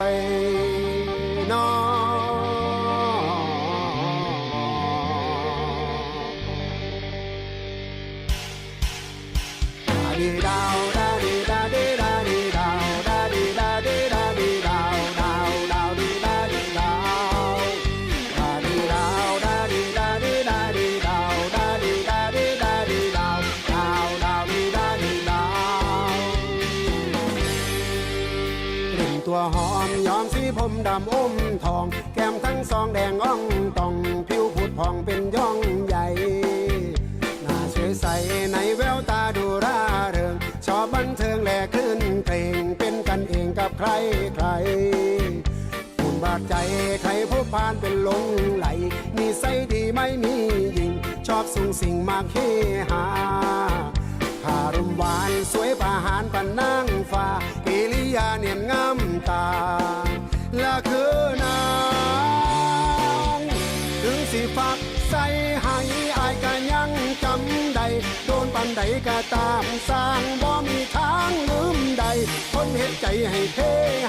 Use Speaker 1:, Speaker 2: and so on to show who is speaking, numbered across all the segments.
Speaker 1: ไป ตัวหอมยอมสีผมดำอมทอง แก้มทั้งสองแดงอ่องตอง ผิวผุดผ่องเป็นย่องใหญ่หน้าสวยใสในแววตาดูร่าเริง ชอบบันเทิงและคลื่นเพลงเป็นกันเองกับใครใครคุณบาดใจใครพบผ่านเป็นลงไหล มีไซดีไม่มียิง ชอบสุงสิ่งมากเฮฮาคารมหวานสวยประหารปันนางฟ้ากิริยาเนียนงาม ตา และคือนางถึงสิฟักใส่ให้อายก็ยังจำได้โดนปันใดก็ตามสร้างบ่มีทางลืมใดคนเห็นใจให้เท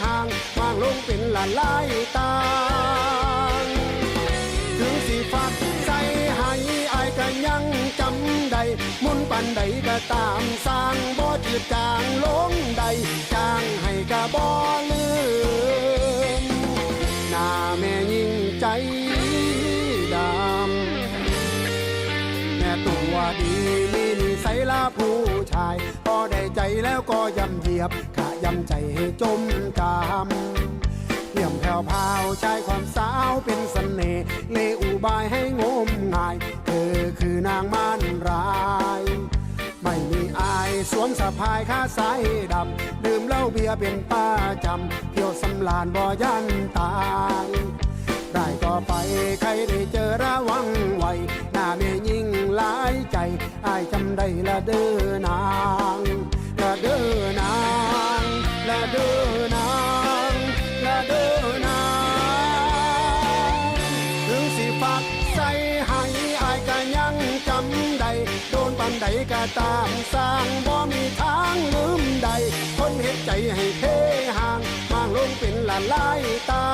Speaker 1: ห่างวางลงเป็นละลายตางถึงสิฟักใส่ให้อายก็ยังจำได้มุนปันใดก็ตามสร้างบ่จืดจางลงใด แม่ตัวดีมีนิสัยลาผู้ชาย พอได้ใจแล้วก็ยำเหยียบขะยำใจให้จมกามเลี่ยมแผ่วพาวชายความสาวเป็นสเสน่ห์เลอุบายให้งมงาย เธอคือนางม่านราย ไม่มีอายสวมสะพายข้าสายดำดื่มเหล้าเบียร์เป็นป้าจำเที่ยวสำลานบ่ยันตายได้ก็ไปใครได้เจอระวังไว้หน้าเมยิ่ง หลายใจอายจำได้ละเด้อนางละเด้อนางละเด้อนางละเด้อนางถึงสิฟักใส่ให้อายก็ยังจำได้โดนปันใดก็ตามสร้างบ่มีทางลืมใดคนเห็นใจให้เทห่างมาลงเป็นละลายตา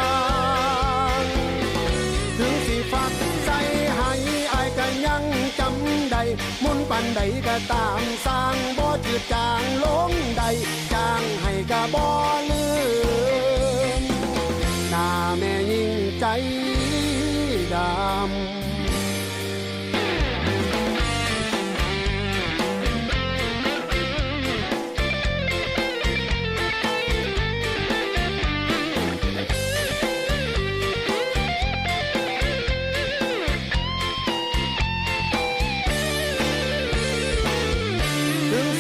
Speaker 1: ปันใดก็ตามสร้างบ่จืดจางลงใดจางให้ก็บ่ลืมหน้าแม่ยิ่งใจดำ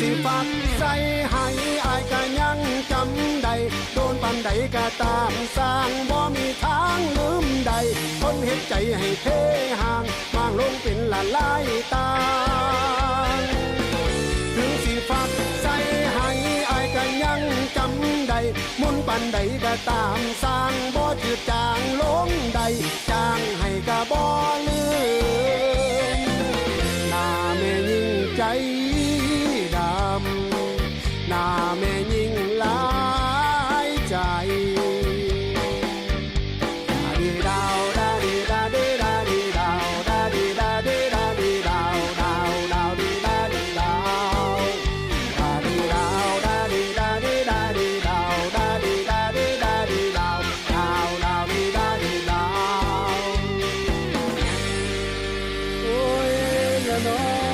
Speaker 1: สิฟักใส่ให้อายก็ยังจำได้โดนปันใดก็ตามสร้างบ่มีทางลืมใดคนเห็นใจให้เทห่างมางลงเป็นละลายตางถึงสิฟักใส่ให้อายก็ยังจำได้มุนปันใดก็ตามสร้างบ่จืดจางลงใดจางให้า